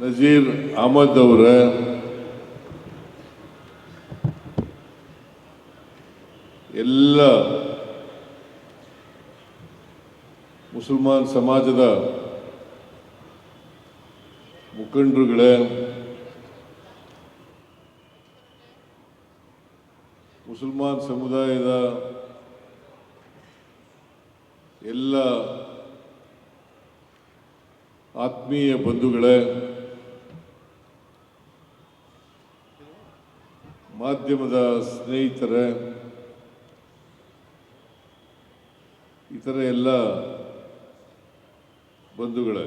ನಜೀರ್ ಅಹಮದ್ ಅವರ. ಎಲ್ಲ ಮುಸಲ್ಮಾನ್ ಸಮಾಜದ ಮುಖಂಡರುಗಳೇ ಮುಸಲ್ಮಾನ್ ಸಮುದಾಯದ ಎಲ್ಲ ಆತ್ಮೀಯ ಬಂಧುಗಳೇ ಮಾಧ್ಯಮದ ಸ್ನೇಹಿತರೆ ಇತರ ಎಲ್ಲ ಬಂಧುಗಳೇ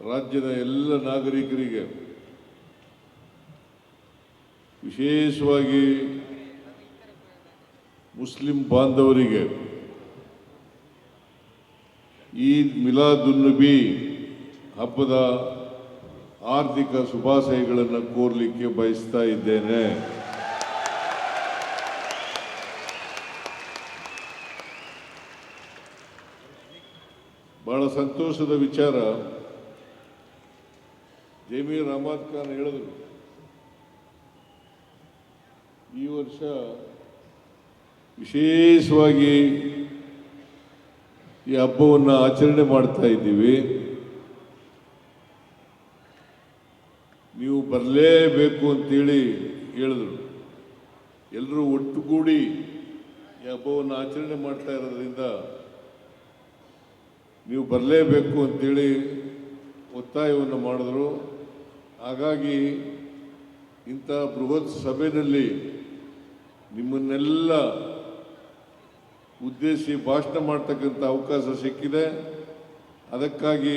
ರಾಜ್ಯದ ಎಲ್ಲ ನಾಗರಿಕರಿಗೆ ವಿಶೇಷವಾಗಿ ಮುಸ್ಲಿಂ ಬಾಂಧವರಿಗೆ ಈದ್ ಮಿಲಾದುನ್ನಬಿ ಹಬ್ಬದ ಆರ್ಥಿಕ ಶುಭಾಶಯಗಳನ್ನು ಕೋರ್ಲಿಕ್ಕೆ ಬಯಸ್ತಾ ಇದ್ದೇನೆ. ಬಹಳ ಸಂತೋಷದ ವಿಚಾರ. ಜಮೀರ್ ಅಹಮದ್ ಖಾನ್ ಹೇಳಿದ್ರು. ಈ ವರ್ಷ ವಿಶೇಷವಾಗಿ ಈ ಹಬ್ಬವನ್ನು ಆಚರಣೆ ಮಾಡ್ತಾ ಇದ್ದೀವಿ. ಬರಲೇಬೇಕು ಅಂತೇಳಿ ಹೇಳಿದ್ರು. ಎಲ್ಲರೂ ಒಟ್ಟುಗೂಡಿ ಈ ಹಬ್ಬವನ್ನು ಆಚರಣೆ ಮಾಡ್ತಾ ಇರೋದ್ರಿಂದ ನೀವು ಬರಲೇಬೇಕು ಅಂತೇಳಿ ಒತ್ತಾಯವನ್ನು ಮಾಡಿದ್ರು. ಹಾಗಾಗಿ ಇಂಥ ಬೃಹತ್ ಸಭೆಯಲ್ಲಿ ನಿಮ್ಮನ್ನೆಲ್ಲ ಉದ್ದೇಶಿ ಭಾಷಣ ಮಾಡ್ತಕ್ಕಂಥ ಅವಕಾಶ ಸಿಕ್ಕಿದೆ. ಅದಕ್ಕಾಗಿ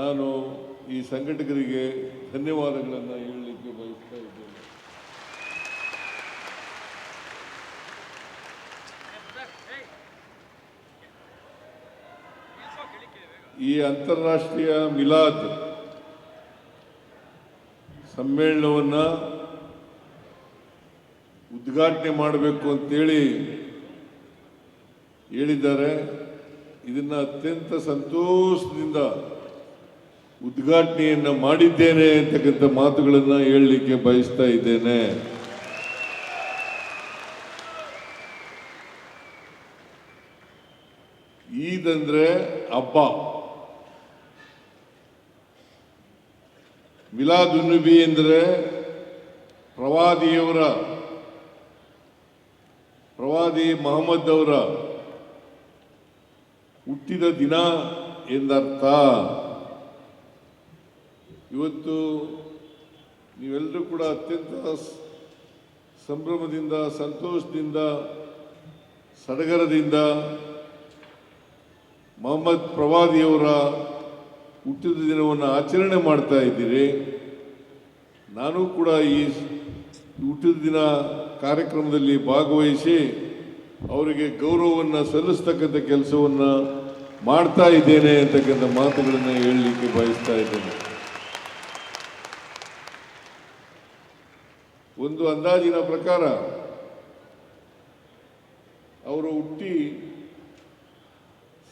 ನಾನು ಈ ಸಂಘಟಕರಿಗೆ ಧನ್ಯವಾದಗಳನ್ನು ಹೇಳಲಿಕ್ಕೆ ಬಯಸ್ತಾ ಇದ್ದೇನೆ. ಈ ಅಂತಾರಾಷ್ಟ್ರೀಯ ಮಿಲಾದ್ ಸಮ್ಮೇಳನವನ್ನು ಉದ್ಘಾಟನೆ ಮಾಡಬೇಕು ಅಂತೇಳಿ ಹೇಳಿದ್ದಾರೆ. ಇದನ್ನು ಅತ್ಯಂತ ಸಂತೋಷದಿಂದ ಉದ್ಘಾಟನೆಯನ್ನು ಮಾಡಿದ್ದೇನೆ ಅಂತಕ್ಕಂಥ ಮಾತುಗಳನ್ನು ಹೇಳಲಿಕ್ಕೆ ಬಯಸ್ತಾ ಇದ್ದೇನೆ. ಈದ್ ಅಂದ್ರೆ ಹಬ್ಬ. ಮಿಲಾದುನ್ನುಬಿ ಎಂದರೆ ಪ್ರವಾದಿಯವರ, ಪ್ರವಾದಿ ಮಹಮ್ಮದ್ ಅವರ ಹುಟ್ಟಿದ ದಿನ ಎಂದರ್ಥ. ಇವತ್ತು ನೀವೆಲ್ಲರೂ ಕೂಡ ಅತ್ಯಂತ ಸಂಭ್ರಮದಿಂದ, ಸಂತೋಷದಿಂದ, ಸಡಗರದಿಂದ ಮೊಹಮ್ಮದ್ ಪ್ರವಾದಿಯವರ ಹುಟ್ಟಿದ ದಿನವನ್ನು ಆಚರಣೆ ಮಾಡ್ತಾ ಇದ್ದೀರಿ. ನಾನು ಕೂಡ ಈ ಹುಟ್ಟಿದ ದಿನ ಕಾರ್ಯಕ್ರಮದಲ್ಲಿ ಭಾಗವಹಿಸಿ ಅವರಿಗೆ ಗೌರವವನ್ನು ಸಲ್ಲಿಸ್ತಕ್ಕಂಥ ಕೆಲಸವನ್ನು ಮಾಡ್ತಾ ಇದ್ದೇನೆ ಅಂತಕ್ಕಂಥ ಮಾತುಗಳನ್ನು ಹೇಳಲಿಕ್ಕೆ ಬಯಸ್ತಾ ಇದ್ದೇನೆ. ಒಂದು ಅಂದಾಜಿನ ಪ್ರಕಾರ ಅವರು ಹುಟ್ಟಿ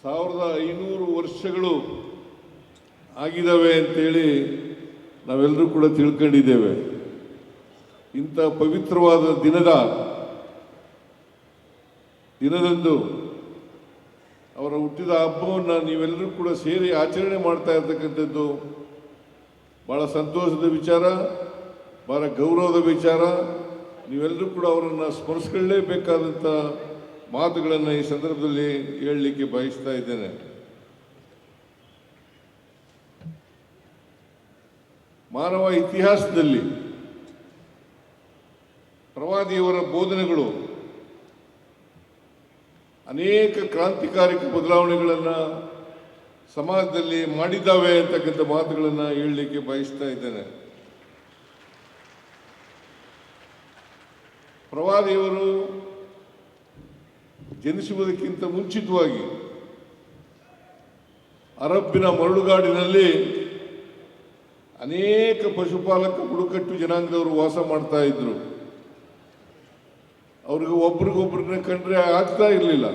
ಸಾವಿರದ ಐನೂರು ವರ್ಷಗಳು ಆಗಿದ್ದಾವೆ ಅಂತೇಳಿ ನಾವೆಲ್ಲರೂ ಕೂಡ ತಿಳ್ಕೊಂಡಿದ್ದೇವೆ. ಇಂಥ ಪವಿತ್ರವಾದ ದಿನದ ದಿನದಂದು ಅವರ ಹುಟ್ಟಿದ ಹಬ್ಬವನ್ನು ನೀವೆಲ್ಲರೂ ಕೂಡ ಸೇರಿ ಆಚರಣೆ ಮಾಡ್ತಾ ಇರ್ತಕ್ಕಂಥದ್ದು ಭಾಳ ಸಂತೋಷದ ವಿಚಾರ. ಬಹಳ ಗೌರವದ ವಿಚಾರ. ನೀವೆಲ್ಲರೂ ಕೂಡ ಅವರನ್ನು ಸ್ಮರಿಸ್ಕೊಳ್ಳೇಬೇಕಾದಂಥ ಮಾತುಗಳನ್ನು ಈ ಸಂದರ್ಭದಲ್ಲಿ ಹೇಳಲಿಕ್ಕೆ ಬಯಸ್ತಾ ಇದ್ದೇನೆ. ಮಾನವ ಇತಿಹಾಸದಲ್ಲಿ ಪ್ರವಾದಿಯವರ ಬೋಧನೆಗಳು ಅನೇಕ ಕ್ರಾಂತಿಕಾರಿಕ ಬದಲಾವಣೆಗಳನ್ನು ಸಮಾಜದಲ್ಲಿ ಮಾಡಿದ್ದಾವೆ ಅಂತಕ್ಕಂಥ ಮಾತುಗಳನ್ನು ಹೇಳಲಿಕ್ಕೆ ಬಯಸ್ತಾ ಇದ್ದೇನೆ. ಪ್ರವಾದಿಯವರು ಜನಿಸುವುದಕ್ಕಿಂತ ಮುಂಚಿತವಾಗಿ ಅರಬ್ಬಿನ ಮರಳುಗಾಡಿನಲ್ಲಿ ಅನೇಕ ಪಶುಪಾಲಕ ಬುಡಕಟ್ಟು ಜನಾಂಗದವರು ವಾಸ ಮಾಡ್ತಾ ಇದ್ರು. ಅವ್ರಿಗೆ ಒಬ್ರಿಗೊಬ್ರನ್ನ ಕಂಡ್ರೆ ಆಗ್ತಾ ಇರಲಿಲ್ಲ.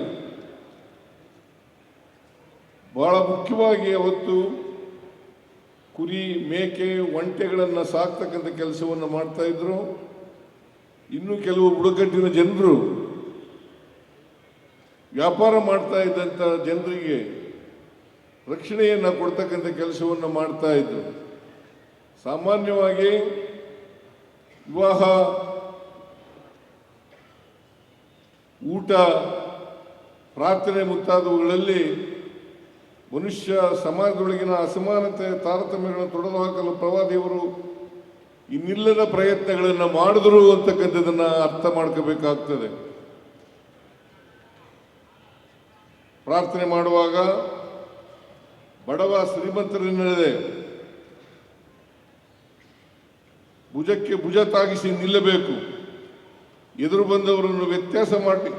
ಬಹಳ ಮುಖ್ಯವಾಗಿ ಅವತ್ತು ಕುರಿ, ಮೇಕೆ, ಒಂಟೆಗಳನ್ನು ಸಾಕ್ತಕ್ಕಂಥ ಕೆಲಸವನ್ನು ಮಾಡ್ತಾ ಇದ್ರು. ಇನ್ನು ಕೆಲವು ಬುಡಕಟ್ಟಿನ ಜನರು ವ್ಯಾಪಾರ ಮಾಡ್ತಾ ಇದ್ದಂಥ ಜನರಿಗೆ ರಕ್ಷಣೆಯನ್ನು ಕೊಡ್ತಕ್ಕಂಥ ಕೆಲಸವನ್ನು ಮಾಡ್ತಾ ಇದ್ದರು ಸಾಮಾನ್ಯವಾಗಿ ವಿವಾಹ, ಊಟ, ಪ್ರಾರ್ಥನೆ ಮುಂತಾದವುಗಳಲ್ಲಿ ಮನುಷ್ಯ ಸಮಾಜದೊಳಗಿನ ಅಸಮಾನತೆ, ತಾರತಮ್ಯಗಳನ್ನು ತೊಡೆದು ಹಾಕಲು ಪ್ರವಾದಿಯವರು ಇನ್ನಿಲ್ಲದ ಪ್ರಯತ್ನಗಳನ್ನು ಮಾಡಿದ್ರು ಅಂತಕ್ಕಂಥದ್ದನ್ನು ಅರ್ಥ ಮಾಡ್ಕೋಬೇಕಾಗ್ತದೆ. ಪ್ರಾರ್ಥನೆ ಮಾಡುವಾಗ ಬಡವ ಶ್ರೀಮಂತರನ್ನದೇ ಭುಜಕ್ಕೆ ಭುಜ ತಾಗಿಸಿ ನಿಲ್ಲಬೇಕು. ಎದುರು ಬಂದವರನ್ನು ವ್ಯತ್ಯಾಸ ಮಾಡಿ,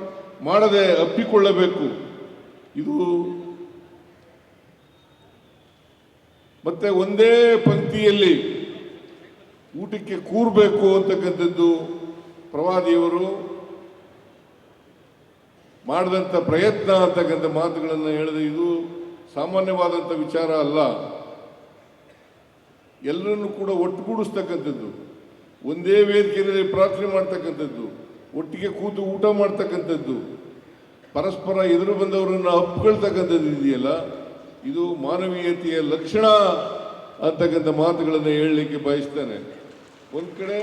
ಮಾಡದೆ ಅಪ್ಪಿಕೊಳ್ಳಬೇಕು. ಇದು ಮತ್ತೆ ಒಂದೇ ಪಂಕ್ತಿಯಲ್ಲಿ ಊಟಕ್ಕೆ ಕೂರಬೇಕು ಅಂತಕ್ಕಂಥದ್ದು ಪ್ರವಾದಿಯವರು ಮಾಡಿದಂಥ ಪ್ರಯತ್ನ ಅಂತಕ್ಕಂಥ ಮಾತುಗಳನ್ನು ಹೇಳಿದೆ ಇದು ಸಾಮಾನ್ಯವಾದಂಥ ವಿಚಾರ ಅಲ್ಲ. ಎಲ್ಲರನ್ನು ಕೂಡ ಒಟ್ಟುಗೂಡಿಸ್ತಕ್ಕಂಥದ್ದು. ಒಂದೇ ವೇದಿಕೆಯಲ್ಲಿ ಪ್ರಾರ್ಥನೆ ಮಾಡ್ತಕ್ಕಂಥದ್ದು, ಒಟ್ಟಿಗೆ ಕೂತು ಊಟ ಮಾಡ್ತಕ್ಕಂಥದ್ದು. ಪರಸ್ಪರ ಎದುರು ಬಂದವರನ್ನು ಅಪ್ಕೊಳ್ತಕ್ಕಂಥದ್ದು ಇದೆಯಲ್ಲ? ಇದು ಮಾನವೀಯತೆಯ ಲಕ್ಷಣ ಅಂತಕ್ಕಂಥ ಮಾತುಗಳನ್ನು ಹೇಳಲಿಕ್ಕೆ ಬಯಸ್ತೇನೆ. ಒಂದ್ ಕಡೆ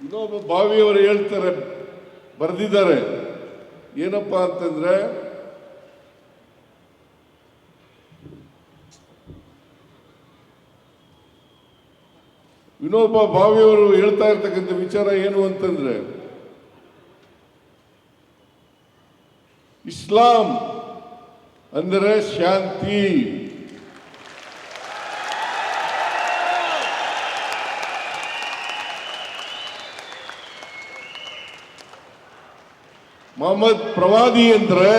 ಇನ್ನೊಬ್ಬ ಬಾವಿಯವರು ಹೇಳ್ತಾರೆ, ಬರೆದಿದ್ದಾರೆ. ಏನಪ್ಪ ಅಂತಂದ್ರೆ ವಿನೋಬ ಭಾವಿಯವರು ಹೇಳ್ತಾ ಇರ್ತಕ್ಕಂಥ ವಿಚಾರ ಏನು ಅಂತಂದ್ರೆ, ಇಸ್ಲಾಂ ಅಂದರೆ ಶಾಂತಿ. ಮೊಹಮ್ಮದ್ ಪ್ರವಾದಿ ಅಂದ್ರೆ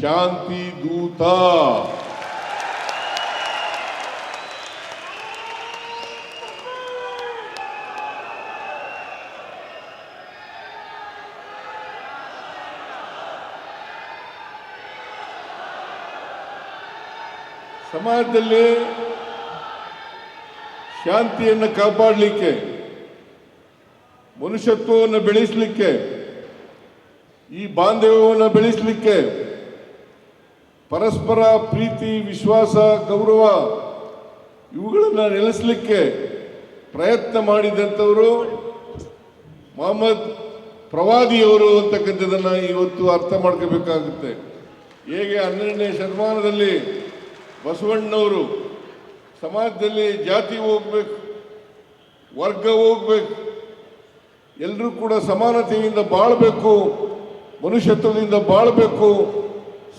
ಶಾಂತಿ ದೂತ. ಸಮಾಜದಲ್ಲಿ ಶಾಂತಿಯನ್ನು ಕಾಪಾಡಲಿಕ್ಕೆ ಮನುಷ್ಯತ್ವವನ್ನು ಬೆಳೆಸಲಿಕ್ಕೆ ಈ ಬಾಂಧವ್ಯವನ್ನು ಬೆಳೆಸಲಿಕ್ಕೆ ಪರಸ್ಪರ ಪ್ರೀತಿ, ವಿಶ್ವಾಸ, ಗೌರವ ಇವುಗಳನ್ನು ನೆಲೆಸಲಿಕ್ಕೆ ಪ್ರಯತ್ನ ಮಾಡಿದಂಥವರು ಮೊಹಮ್ಮದ್ ಪ್ರವಾದಿಯವರು ಅಂತಕ್ಕಂಥದ್ದನ್ನು ಇವತ್ತು ಅರ್ಥ ಮಾಡ್ಕೋಬೇಕಾಗುತ್ತೆ. ಹೇಗೆ ಹನ್ನೆರಡನೇ ಶತಮಾನದಲ್ಲಿ ಬಸವಣ್ಣವರು ಸಮಾಜದಲ್ಲಿ ಜಾತಿ ಹೋಗ್ಬೇಕು, ವರ್ಗ ಹೋಗ್ಬೇಕು ಎಲ್ಲರೂ ಕೂಡ ಸಮಾನತೆಯಿಂದ ಬಾಳಬೇಕು ಮನುಷ್ಯತ್ವದಿಂದ ಬಾಳಬೇಕು,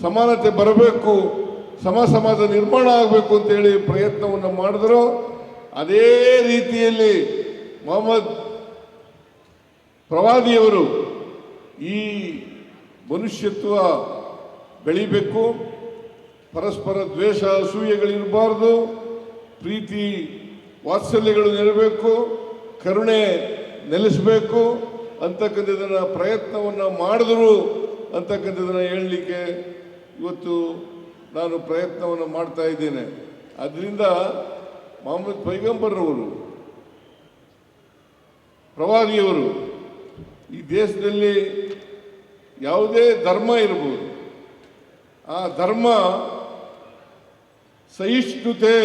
ಸಮಾನತೆ ಬರಬೇಕು, ಸಮ ಸಮಾಜ ನಿರ್ಮಾಣ ಆಗಬೇಕು ಅಂತೇಳಿ ಪ್ರಯತ್ನವನ್ನು ಮಾಡಿದ್ರು. ಅದೇ ರೀತಿಯಲ್ಲಿ ಮೊಹಮ್ಮದ್ ಪ್ರವಾದಿಯವರು ಈ ಮನುಷ್ಯತ್ವ ಬೆಳಿಬೇಕು. ಪರಸ್ಪರ ದ್ವೇಷ, ಅಸೂಯೆಗಳಿರಬಾರ್ದು. ಪ್ರೀತಿ, ವಾತ್ಸಲ್ಯಗಳು ನೆರಬೇಕು. ಕರುಣೆ ನೆಲೆಸಬೇಕು. ಅಂತಕ್ಕಂಥದ್ದನ್ನ ಪ್ರಯತ್ನವನ್ನು ಮಾಡಿದ್ರು ಅಂತಕ್ಕಂಥದ್ದನ್ನು ಹೇಳಲಿಕ್ಕೆ ಇವತ್ತು ನಾನು ಪ್ರಯತ್ನವನ್ನು ಮಾಡ್ತಾ ಇದ್ದೇನೆ. ಅದರಿಂದ ಮೊಹಮ್ಮದ್ ಪೈಗಂಬರ್ರವರು, ಪ್ರವಾದಿಯವರು ಈ ದೇಶದಲ್ಲಿ ಯಾವುದೇ ಧರ್ಮ ಇರಬಹುದು. ಆ ಧರ್ಮ ಸಹಿಷ್ಣುತೆ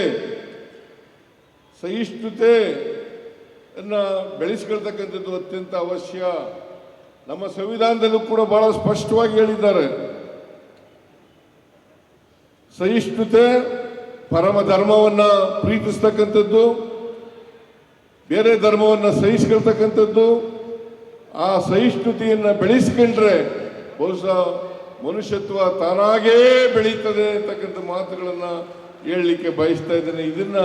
ಸಹಿಷ್ಣುತೆ ಬೆಳೆಸ್ಕೊಳ್ತಕ್ಕಂಥದ್ದು ಅತ್ಯಂತ ಅವಶ್ಯ. ನಮ್ಮ ಸಂವಿಧಾನದಲ್ಲೂ ಕೂಡ ಬಹಳ ಸ್ಪಷ್ಟವಾಗಿ ಹೇಳಿದ್ದಾರೆ. ಸಹಿಷ್ಣುತೆ ಪರಮ ಧರ್ಮವನ್ನ ಪ್ರೀತಿಸ್ತಕ್ಕಂಥದ್ದು, ಬೇರೆ ಧರ್ಮವನ್ನು ಸಹಿಸ್ಕೊಳ್ತಕ್ಕಂಥದ್ದು ಆ ಸಹಿಷ್ಣುತೆಯನ್ನು ಬೆಳೆಸ್ಕೊಂಡ್ರೆ ಬಹುಶಃ ಮನುಷ್ಯತ್ವ ತಾನಾಗೇ ಬೆಳೀತದೆ ಅಂತಕ್ಕಂಥ ಮಾತುಗಳನ್ನು ಹೇಳಲಿಕ್ಕೆ ಬಯಸ್ತಾ ಇದ್ದೇನೆ. ಇದನ್ನ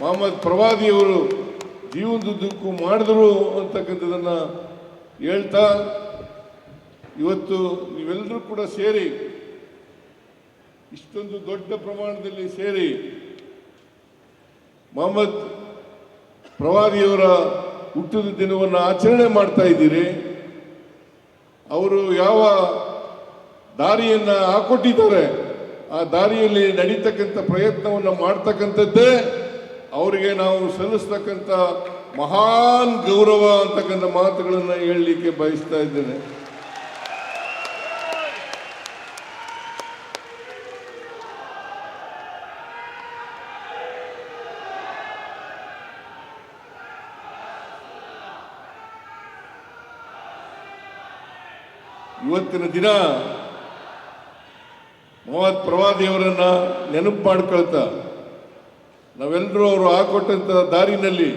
ಮೊಹಮ್ಮದ್ ಪ್ರವಾದಿಯವರು ಜೀವನದುದ್ದಕ್ಕೂ ಮಾಡಿದ್ರು ಅಂತಕ್ಕಂಥದ್ದನ್ನು ಹೇಳ್ತಾ, ಇವತ್ತು ನೀವೆಲ್ಲರೂ ಕೂಡ ಸೇರಿ, ಇಷ್ಟೊಂದು ದೊಡ್ಡ ಪ್ರಮಾಣದಲ್ಲಿ ಸೇರಿ, ಮೊಹಮ್ಮದ್ ಪ್ರವಾದಿಯವರ ಹುಟ್ಟಿದ ದಿನವನ್ನು ಆಚರಣೆ ಮಾಡ್ತಾ ಇದ್ದೀರಿ. ಅವರು ಯಾವ ದಾರಿಯನ್ನ ಹಾಕೊಟ್ಟಿದ್ದಾರೆ, ಆ ದಾರಿಯಲ್ಲಿ ನಡೀತಕ್ಕಂಥ ಪ್ರಯತ್ನವನ್ನು ಮಾಡ್ತಕ್ಕಂಥದ್ದೇ ಅವರಿಗೆ ನಾವು ಸಲ್ಲಿಸ್ತಕ್ಕಂಥ ಮಹಾನ್ ಗೌರವ ಅಂತಕ್ಕಂಥ ಮಾತುಗಳನ್ನು ಹೇಳಲಿಕ್ಕೆ ಬಯಸ್ತಾ ಇದ್ದೇನೆ. ಇವತ್ತಿನ ದಿನ ಮೊಹಮ್ಮದ್ ಪ್ರವಾದಿಯವರನ್ನ ನೆನಪು ಮಾಡ್ಕೊಳ್ತಾ ನಾವೆಲ್ಲರೂ ಅವರು ಹಾಕೊಟ್ಟಂಥ ದಾರಿನಲ್ಲಿ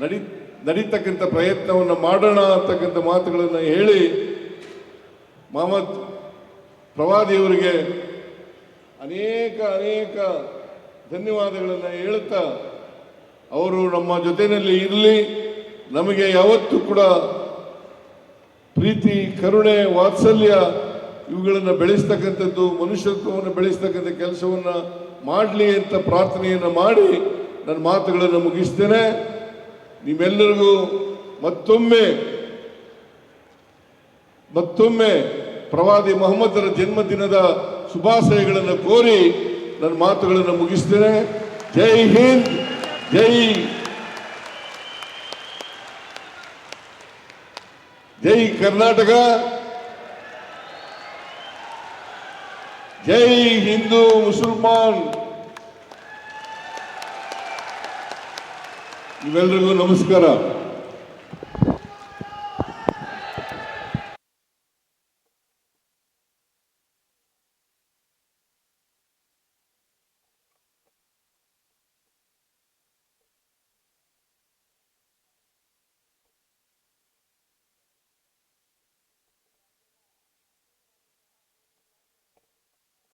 ನಡಿ, ನಡೀತಕ್ಕಂಥ ಪ್ರಯತ್ನವನ್ನು ಮಾಡೋಣ ಅಂತಕ್ಕಂಥ ಮಾತುಗಳನ್ನು ಹೇಳಿ ಮಹಮ್ಮದ್ ಪ್ರವಾದಿಯವರಿಗೆ ಅನೇಕ ಅನೇಕ ಧನ್ಯವಾದಗಳನ್ನು ಹೇಳುತ್ತಾ ಅವರು ನಮ್ಮ ಜೊತೆಯಲ್ಲಿ ಇರಲಿ. ನಮಗೆ ಯಾವತ್ತೂ ಕೂಡ ಪ್ರೀತಿ, ಕರುಣೆ, ವಾತ್ಸಲ್ಯ ಇವುಗಳನ್ನು ಬೆಳೆಸ್ತಕ್ಕಂಥದ್ದು, ಮನುಷ್ಯತ್ವವನ್ನು ಬೆಳೆಸ್ತಕ್ಕಂಥ ಕೆಲಸವನ್ನು ಮಾಡಲಿ ಅಂತ ಪ್ರಾರ್ಥನೆಯನ್ನು ಮಾಡಿ ನನ್ನ ಮಾತುಗಳನ್ನು ಮುಗಿಸ್ತೇನೆ. ನಿಮ್ಮೆಲ್ಲರಿಗೂ ಮತ್ತೊಮ್ಮೆ ಮತ್ತೊಮ್ಮೆ ಪ್ರವಾದಿ ಮೊಹಮ್ಮದರ ಜನ್ಮದಿನದ ಶುಭಾಶಯಗಳನ್ನು ಕೋರಿ ನನ್ನ ಮಾತುಗಳನ್ನು ಮುಗಿಸ್ತೇನೆ. ಜೈ ಹಿಂದ್, ಜೈ ಜೈ ಕರ್ನಾಟಕ, ಜೈ ಹಿಂದೂ ಮುಸಲ್ಮಾನ್. ಇವೆಲ್ಲರಿಗೂ ನಮಸ್ಕಾರ